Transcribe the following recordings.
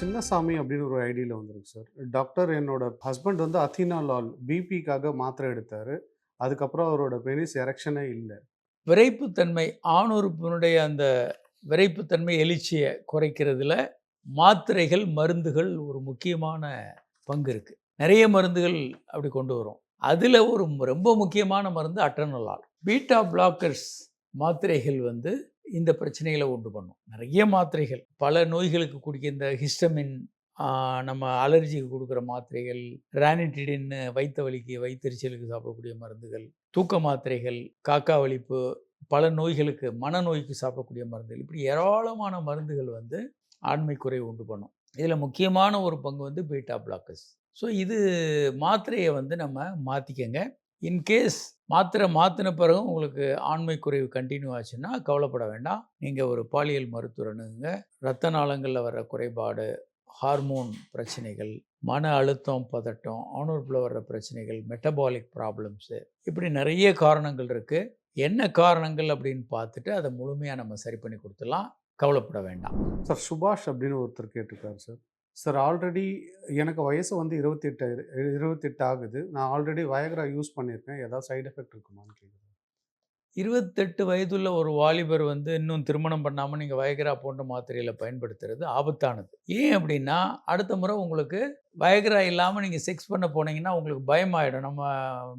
சின்னசாமி அப்படின்னு ஒரு ஐடியில் வந்துருக்கு சார் டாக்டர் என்னோட ஹஸ்பண்ட் வந்து அத்தீனா லால் பிபிக்காக மாத்திரை எடுத்தார். அதுக்கப்புறம் அவரோட பெனிஸ் எரெக்ஷனே இல்லை. விரைப்புத்தன்மை ஆணுறுப்பினுடைய அந்த விரைப்புத்தன்மை எழுச்சியை குறைக்கிறதுல மாத்திரைகள் மருந்துகள் ஒரு முக்கியமான பங்கு இருக்குது நிறைய மருந்துகள் அப்படி கொண்டு வரும். அதில் ஒரு ரொம்ப முக்கியமான மருந்து அட்ரனலால். பீட்டா பிளாக்கர்ஸ் மாத்திரைகள் வந்து இந்த பிரச்சனைகளை உண்டு பண்ணும். நிறைய மாத்திரைகள். பல நோய்களுக்கு குடிக்க இந்த ஹிஸ்டமின் நம்ம அலர்ஜிக்கு கொடுக்குற மாத்திரைகள் ரானிட்டிடின்னு வைத்த வலிக்கு வயிற்றுச்சலுக்கு சாப்பிடக்கூடிய மருந்துகள் தூக்க மாத்திரைகள் காக்கா வலிப்பு பல நோய்களுக்கு மனநோய்க்கு சாப்பிடக்கூடிய மருந்துகள். இப்படி ஏராளமான மருந்துகள் வந்து ஆண்மை உண்டு பண்ணும். இதில் முக்கியமான ஒரு பங்கு வந்து பீட்டா பிளாக்கர்ஸ் ஸோ இது மாத்திரையை வந்து நம்ம மாற்றிக்கங்க இன்கேஸ் மாத்திரை மாற்றின பிறகு உங்களுக்கு ஆண்மை குறைவு கண்டினியூ ஆச்சுன்னா கவலைப்பட வேண்டாம். நீங்கள் ஒரு பாலியல் மருத்துவர் ரத்த நாளங்களில் வர குறைபாடு ஹார்மோன் பிரச்சனைகள் மன அழுத்தம் பதட்டம் ஆணுறுப்பில் வர்ற பிரச்சனைகள் மெட்டபாலிக் ப்ராப்ளம்ஸு இப்படி நிறைய காரணங்கள் இருக்குது என்ன காரணங்கள் அப்படின்னு பார்த்துட்டு அதை முழுமையாக நம்ம சரி பண்ணி கொடுத்துடலாம். கவலைப்பட வேண்டாம். சார் சுபாஷ் அப்படின்னு ஒருத்தர் கேட்டிருக்காரு சார். சார் ஆல்ரெடி எனக்கு வயசு வந்து இருபத்தெட்டு இருபத்தெட்டு ஆகுது. நான் ஆல்ரெடி வயகரா யூஸ் பண்ணியிருக்கேன். ஏதாவது சைடு எஃபெக்ட் இருக்குமான்னு கேட்குறேன் இருபத்தெட்டு வயதுள்ள ஒரு வாலிபர் வந்து இன்னும் திருமணம் பண்ணாமல் நீங்கள் வயகரா போன்ற மாத்திரைகளை பயன்படுத்துறது ஆபத்தானது. ஏன் அப்படின்னா அடுத்த முறை உங்களுக்கு வயகரா இல்லாமல் நீங்கள் செக்ஸ் பண்ண போனீங்கன்னா உங்களுக்கு பயமாயிடும் நம்ம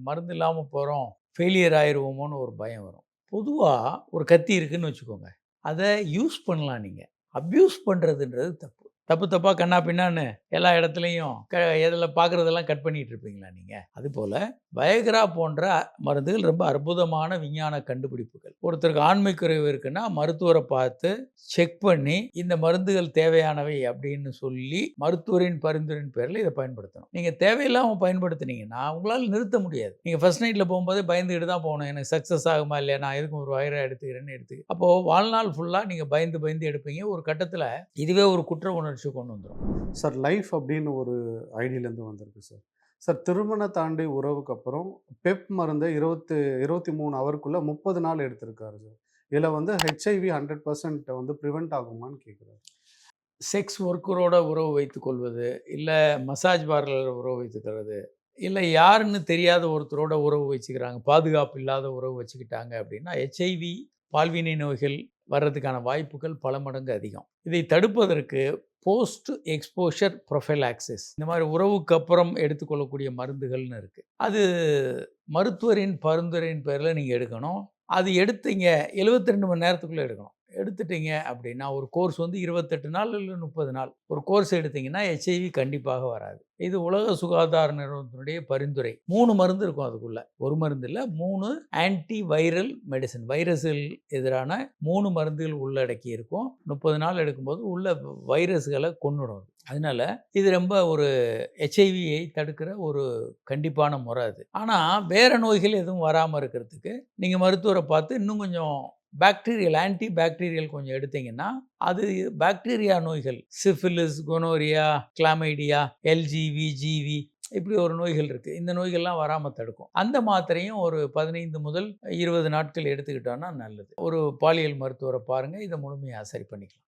மருந்து இல்லாமல் போகிறோம் ஃபெயிலியர் ஆயிடுவோமோன்னு ஒரு பயம் வரும். பொதுவாக ஒரு கத்தி இருக்குன்னு வச்சுக்கோங்க. அதை யூஸ் பண்ணலாம் நீங்கள் அப்யூஸ் பண்ணுறதுன்றது தப்பு. தப்பு தப்பாக கண்ணா பின்னான்னு எல்லா இடத்துலையும் க எதில் பார்க்குறதெல்லாம் கட் பண்ணிகிட்டு இருப்பீங்களா நீங்கள் அதுபோல் வயகரா போன்ற மருந்துகள் ரொம்ப அற்புதமான விஞ்ஞான கண்டுபிடிப்புகள். ஒருத்தருக்கு ஆண்மை குறைவு இருக்குன்னா மருத்துவரை பார்த்து செக் பண்ணி இந்த மருந்துகள் தேவையானவை அப்படின்னு சொல்லி மருத்துவரின் பரிந்துரையின் பேரில் இதை பயன்படுத்தணும். நீங்கள் தேவையில்லாமல் பயன்படுத்துனீங்கன்னா உங்களால் நிறுத்த முடியாது. நீங்கள் ஃபர்ஸ்ட் நைட்டில் போகும்போதே பயந்துக்கிட்டு தான் போகணும். எனக்கு சக்ஸஸ் ஆகுமா இல்லையா? நான் எதுக்கும் ஒரு வயரை எடுத்துக்கிறேன்னு எடுத்து. அப்போது வாழ்நாள் ஃபுல்லாக நீங்கள் பயந்து பயந்து எடுப்பீங்க. ஒரு கட்டத்தில் இதுவே ஒரு குற்ற உணர்ச்சி. கொண்டு வந்துடும் சார் லைஃப் அப்படின்னு ஒரு ஐடியிலேருந்து வந்திருக்கு சார். சார் திருமண தாண்டி உறவுக்கு அப்புறம் பெப் மருந்தை இருபத்தி இருபத்தி மூணு ஹவருக்குள்ளே முப்பது நாள் எடுத்திருக்காரு சார். இதில் வந்து ஹெச்ஐவி ஹண்ட்ரட் பர்சன்ட் வந்து ப்ரிவெண்ட் ஆகுமான்னு கேட்குறாரு. செக்ஸ் ஒர்க்கரோட உறவு வைத்துக்கொள்வது இல்லை மசாஜ் பார்லர் உறவு வைத்துக்கிறது இல்லை யாருன்னு தெரியாத ஒருத்தரோட உறவு வச்சுக்கிறாங்க பாதுகாப்பு இல்லாத உறவு வச்சுக்கிட்டாங்க அப்படின்னா ஹெச்ஐவி பால்வினை நோய்கள் வர்றதுக்கான வாய்ப்புகள் பல மடங்கு அதிகம். இதை தடுப்பதற்கு போஸ்ட் எக்ஸ்போஷர் ப்ரொஃபைலாக்சிஸ் இந்த மாதிரி உறவுக்கு அப்புறம் எடுத்துக்கொள்ளக்கூடிய மருந்துகள்னு இருக்குது அது மருத்துவரின் பரிந்துரையின் பேரில் நீங்கள் எடுக்கணும். அது எடுத்தீங்க 72 ரெண்டு மணி நேரத்துக்குள்ளே எடுக்கணும். எடுத்துட்டீங்க அப்படின்னா ஒரு கோர்ஸ் வந்து இருபத்தெட்டு நாள் இல்லை முப்பது நாள். ஒரு கோர்ஸ் எடுத்தீங்கன்னா ஹெச்ஐவி கண்டிப்பாக வராது. இது உலக சுகாதார நிறுவனத்தினுடைய பரிந்துரை. மூணு மருந்து இருக்கும் அதுக்குள்ள. ஒரு மருந்து இல்லை மூணு ஆன்டி வைரல் மெடிசன் வைரஸில் எதிரான மூணு மருந்துகள் உள்ளடக்கி இருக்கும். முப்பது நாள் எடுக்கும்போது உள்ள வைரஸ்களை கொண்டுடும் அதனால இது ரொம்ப ஒரு ஹெச்ஐவியை தடுக்கிற ஒரு கண்டிப்பான முறை அது. ஆனால் வேற நோய்கள் எதுவும் வராமல் இருக்கிறதுக்கு நீங்கள் மருத்துவரை பார்த்து இன்னும் கொஞ்சம் பாக்டீரியல் ஆன்டி பாக்டீரியல் கொஞ்சம் எடுத்தீங்கன்னா அது பாக்டீரியா நோய்கள் syphilis gonorrhoea chlamydia LGV GV இப்படி ஒரு நோய்கள் இருக்குது இந்த நோய்கள்லாம் வராமல் தடுக்கும். அந்த மாத்திரையும் ஒரு பதினைந்து முதல் இருபது நாட்கள் எடுத்துக்கிட்டோன்னா நல்லது. ஒரு பாலியல் மருத்துவரை பாருங்கள் இதை முழுமையாக சரி பண்ணிக்கலாம்.